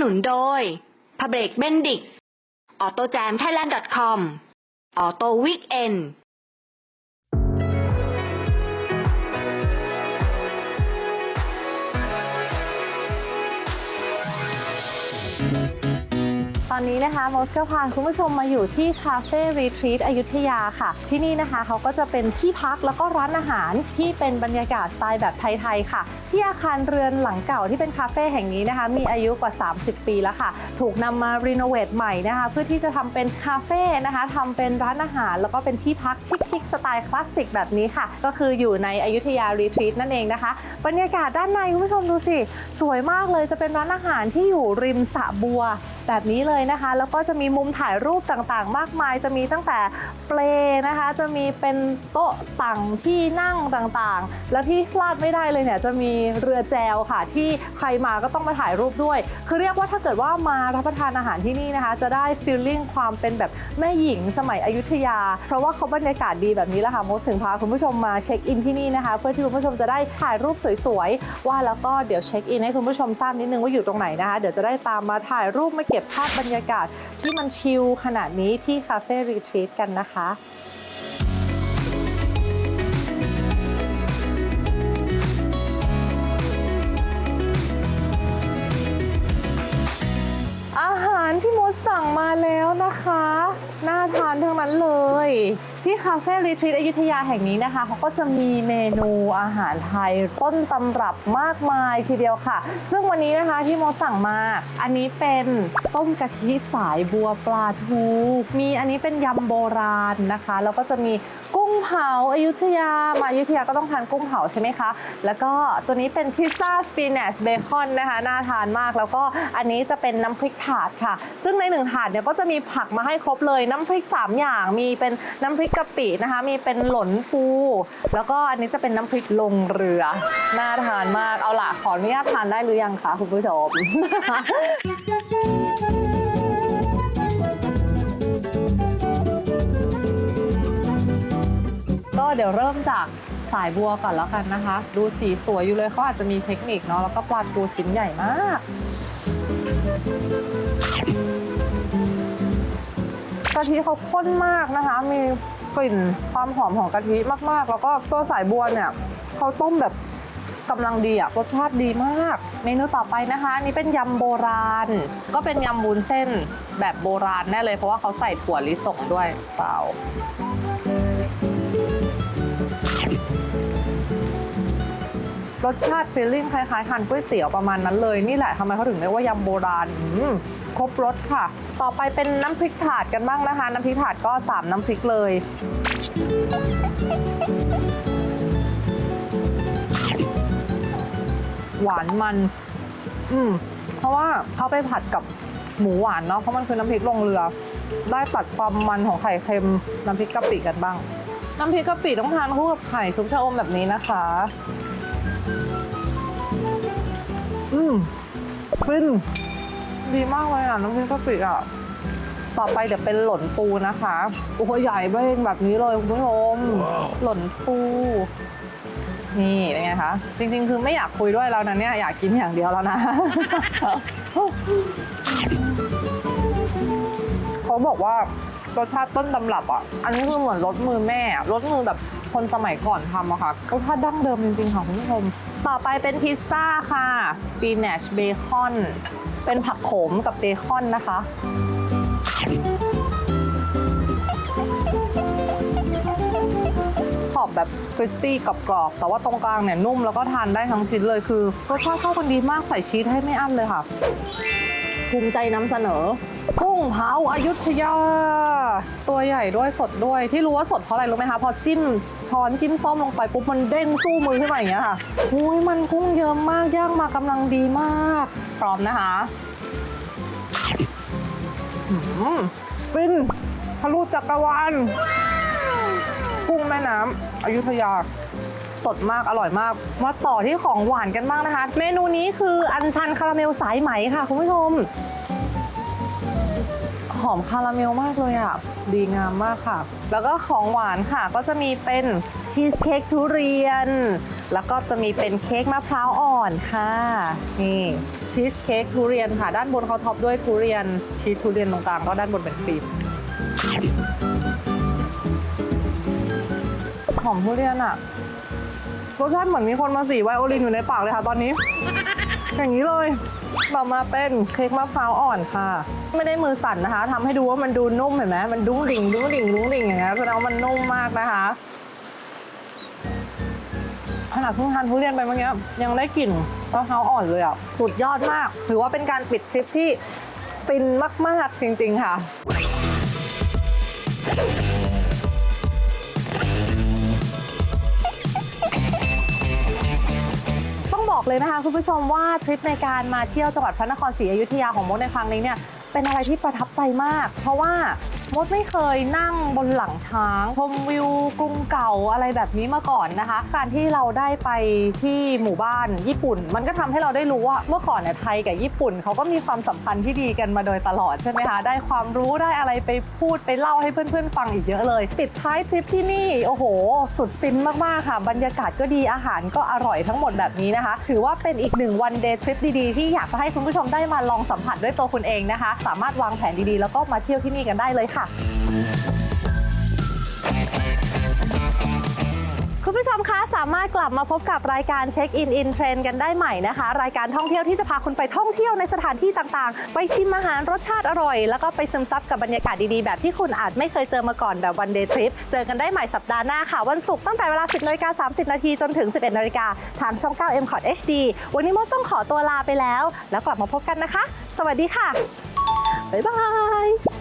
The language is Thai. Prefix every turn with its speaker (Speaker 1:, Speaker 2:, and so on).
Speaker 1: นุนโดยพ b เบรกเบนดิกออโตแจมไทยแลนด์ .com ออโตวิกเอน
Speaker 2: ต อนนี้นะคะโมสก็พาคุณผู้ชมมาอยู่ที่คาเฟ่รีทรีตอยุธยาค่ะ ที่นี่นะคะเขาก็จะเป็นที่พักแล้วก็ร้านอาหารที่เป็นบรรยากาศสไตล์แบบไทยๆค่ะ ที่อาคารเรือนหลังเก่าที่เป็นคาเฟ่แห่งนี้นะคะ มีอายุกว่า 30 ปีแล้วค่ะ ถูกนำมารีโนเวทใหม่นะคะ เพื่อที่จะทำเป็นคาเฟ่นะคะทำเป็นร้านอาหาร แล้วก็เป็นที่พักชิคๆสไตล์คลาสสิกแบบนี้ค่ะ ก็คืออยู่ในอยุธยารีทรีตนั่นเองนะคะ บรรยากาศด้านในคุณผู้ชมดูสิสวยมากเลยจะเป็นร้านอาหารที่อยู่ริมสระบัว แบบนี้เลยนะคะ แล้วก็จะมีมุมถ่ายรูปต่างๆ มากมาย จะมีตั้งแต่เปลนะคะ จะมีเป็นโต๊ะต่างที่นั่งต่างๆ แล้วที่พลาดไม่ได้เลยเนี่ยจะมีเรือแจวค่ะ ที่ใครมาก็ต้องมาถ่ายรูปด้วย คือเรียกว่าถ้าเกิดว่ามารับประทานอาหารที่นี่นะคะ จะได้ฟีลลิ่งความเป็นแบบแม่หญิงสมัยอยุธยา เพราะว่าเขาบรรยากาศดีแบบนี้แหละค่ะมดถึงพาคุณผู้ชมมาเช็คอินที่นี่นะคะ เพื่อที่คุณผู้ชมจะได้ถ่ายรูปสวยๆว่าแล้วก็เดี๋ยวเช็คอินให้คุณผู้ชมทราบนิดนึงว่าอยู่ตรงไหนนะคะ เดี๋ยวจะได้ตามมาถ่ายรูปมาเก็บภาพบรรยากาศที่มันชิลขนาดนี้ที่คาเฟ่รีทรีตกันนะคะอาหารที่มดสั่งมาแล้วนะคะ น่าทานทั้งนั้นเลย ที่คาเฟ่รีทรีตอยุธยาแห่งนี้นะคะเขาก็จะมีเมนูอาหารไทยต้นตำรับมากมายทีเดียวค่ะ ซึ่งวันนี้นะคะที่โมสั่งมา อันนี้เป็นต้มกะทิสายบัวปลาทูมีอันนี้เป็นยำโบราณนะคะ แล้วก็จะมีกุ้งเผาอายุธยามาอยุธยาก็ต้องทานกุ้งเผาใช่ไหมคะ แล้วก็ตัวนี้เป็นพิซซ่าสปินัชเบคอนนะคะน่าทานมากแล้วก็อันนี้จะเป็นน้ำพริกถาดค่ะ ซึ่งในหนึ่งถาดเนี่ยก็จะมีผักมาให้ครบเลยน้ำพริก 3 อย่างมีเป็นน้ำพริกกะปินะคะ มีเป็นหล่นปู แล้วก็อันนี้จะเป็นน้ำพริกลงเรือ น่าทานมาก เอาล่ะขออนุญาตทานได้หรือยังคะคุณผู้ชม ก็เดี๋ยวเริ่มจากสายบัวก่อนแล้วกันนะคะ ดูสีสวยอยู่เลยเขาอาจจะมีเทคนิคเนาะแล้วก็ปลาทูชิ้นใหญ่มาก กะทิเขาข้นมากนะคะ มี กลิ่นความหอมของกะทิมากๆ แล้วก็ตัวสายบัวเนี่ยเขาต้มแบบกำลังดีอะรสชาติดีมาก เมนูต่อไปนะคะอันนี้เป็นยำโบราณ ก็เป็นยำบุนเส้นแบบโบราณแน่เลยเพราะว่าเขาใส่ถั่วลิสงด้วยเปล่า รสชาติฟีลลิ่งคล้ายๆทานก๋วยเตี๋ยวประมาณนั้นเลย นี่แหละทำไมเขาถึงเรียกว่ายำโบราณอืมครบรสค่ะ ต่อไปเป็นน้ำพริกถาดกันบ้างนะคะ น้ำพริกถาดก็ 3 น้ำพริกเลยหวานมัน อืม เพราะว่าเขาไปผัดกับหมูหวานเนาะ เพราะมันคือน้ำพริกลงเรือ ได้ตัดความมันของไข่เค็มน้ำพริกกะปิกันบ้าง น้ำพริกกะปิต้องทานคู่กับไข่ซุปชะอมแบบนี้นะคะ ฟินดีมากเลยอะน้ำพริกกะปิอะ ต่อไปเดี๋ยวเป็นหล่นปูนะคะโอ้โหใหญ่เบ้งแบบนี้เลยคุณผู้ชม หล่นปู นี่เป็นไงคะ จริง ๆ คือไม่อยากคุยด้วยแล้วนะเนี่ยอยากกินอย่างเดียวแล้วนะ เขาบอกว่ารสชาติต้นตำรับอะ อันนี้คือเหมือนรสมือแม่อะรสมือแบบ คนสมัยก่อนทำอะค่ะรสชาติดั้งเดิมจริงๆค่ะคุณผู้ชม ต่อไปเป็นพิซซ่าค่ะสปีนัชเบคอน เป็นผักโขมกับเบคอนนะคะ ขอบแบบคริสปี้กรอบๆแต่ว่าตรงกลางเนี่ยนุ่มแล้วก็ทานได้ทั้งชิ้นเลยคือรสชาติเข้ากันดีมากใส่ชีสให้ไม่อั้นเลยค่ะ ภูมิใจนำเสนอ กุ้งเผาอายุทยา ตัวใหญ่ด้วยสดด้วยที่รู้ว่าสดเพราะอะไรรู้ไหมคะพอจิ้มช้อนจิ้มส้มลงไปปุ๊บมันเด้งสู้มือขึ้นมาอย่างเงี้ยค่ะหุยมันกุ้งเยอะมากย่างมากำลังดีมาก พร้อมนะคะอืมฟินทะลุจักรวาลกุ้งแม่น้ำอยุธยาสดมากอร่อยมาก มาต่อที่ของหวานกันบ้างนะคะ เมนูนี้คืออันชันคาราเมลสายไหมค่ะคุณผู้ชม หอมคาราเมลมากเลยอะ ดีงามมากค่ะ แล้วก็ของหวานค่ะก็จะมีเป็นชีสเค้กทุเรียน แล้วก็จะมีเป็นเค้กมะพร้าวอ่อนค่ะ นี่ชีสเค้กทุเรียนค่ะ ด้านบนเขาท็อปด้วยทุเรียน ชีสทุเรียนตรงกลางก็ด้านบนเป็นครีมหอมทุเรียนอะรสชาติเหมือนมีคนมาสีไวโอลินอยู่ในปากเลยค่ะตอนนี้ อย่างนี้เลย ต่อมาเป็นเค้กมะพร้าวอ่อนค่ะ ไม่ได้มือสั่นนะคะทำให้ดูว่ามันดูนุ่มเห็นไหมมันดุ้งดิ่งดุ้งดิ่งดุ้งดิ่งอย่างเงี้ยแสดงว่ามันนุ่มมากนะคะขนาดเพิ่งทานทุเรียนไปเมื่อกี้ยังได้กลิ่นมะพร้าวอ่อนเลยอะสุดยอดมาก ถือว่าเป็นการปิดทริปที่ฟินมาก ๆ จริง ๆ ค่ะ บอกเลยนะคะคุณผู้ชมว่าทริปในการมาเที่ยวจังหวัดพระนครศรีอยุธยาของมดในครั้งนี้เนี่ยเป็นอะไรที่ประทับใจมาก เพราะว่า มดไม่เคยนั่งบนหลังช้าง ชมวิวกรุงเก่าอะไรแบบนี้มาก่อนนะคะ การที่เราได้ไปที่หมู่บ้านญี่ปุ่น มันก็ทำให้เราได้รู้ว่าเมื่อก่อนเนี่ยไทยกับญี่ปุ่นเขาก็มีความสัมพันธ์ที่ดีกันมาโดยตลอดใช่ไหมคะได้ความรู้ได้อะไรไปพูดไปเล่าให้เพื่อนๆฟังอีกเยอะเลยปิดท้ายทริปที่นี่โอ้โห สุดฟินมากๆค่ะ บรรยากาศก็ดีอาหารก็อร่อยทั้งหมดแบบนี้นะคะ ถือว่าเป็นอีกหนึ่งวันเดย์ทริปดีๆ ที่อยากจะให้คุณผู้ชมได้มาลองสัมผัสด้วยตัวคุณเองนะคะ สามารถวางแผนดีๆ แล้วก็มาเที่ยวที่นี่กันได้เลยค่ะค่ะ คุณผู้ชมคะสามารถกลับมาพบกับรายการเช็คอินอินเทรนกันได้ใหม่นะคะ รายการท่องเที่ยวที่จะพาคุณไปท่องเที่ยวในสถานที่ต่างๆ ไปชิมอาหารรสชาติอร่อย แล้วก็ไปซึมซับกับบรรยากาศดีๆ แบบที่คุณอาจไม่เคยเจอมาก่อนแบบวันเดย์ทริปเจอกันได้ใหม่สัปดาห์หน้าค่ะ วันศุกร์ตั้งแต่เวลา 10นาฬิกา30 นาทีจนถึง 11นาฬิกาทางช่อง 9 m c o t HD วันนี้มดต้องขอตัวลาไปแล้ว แล้วกลับมาพบกันนะคะ สวัสดีค่ะบ๊ายบาย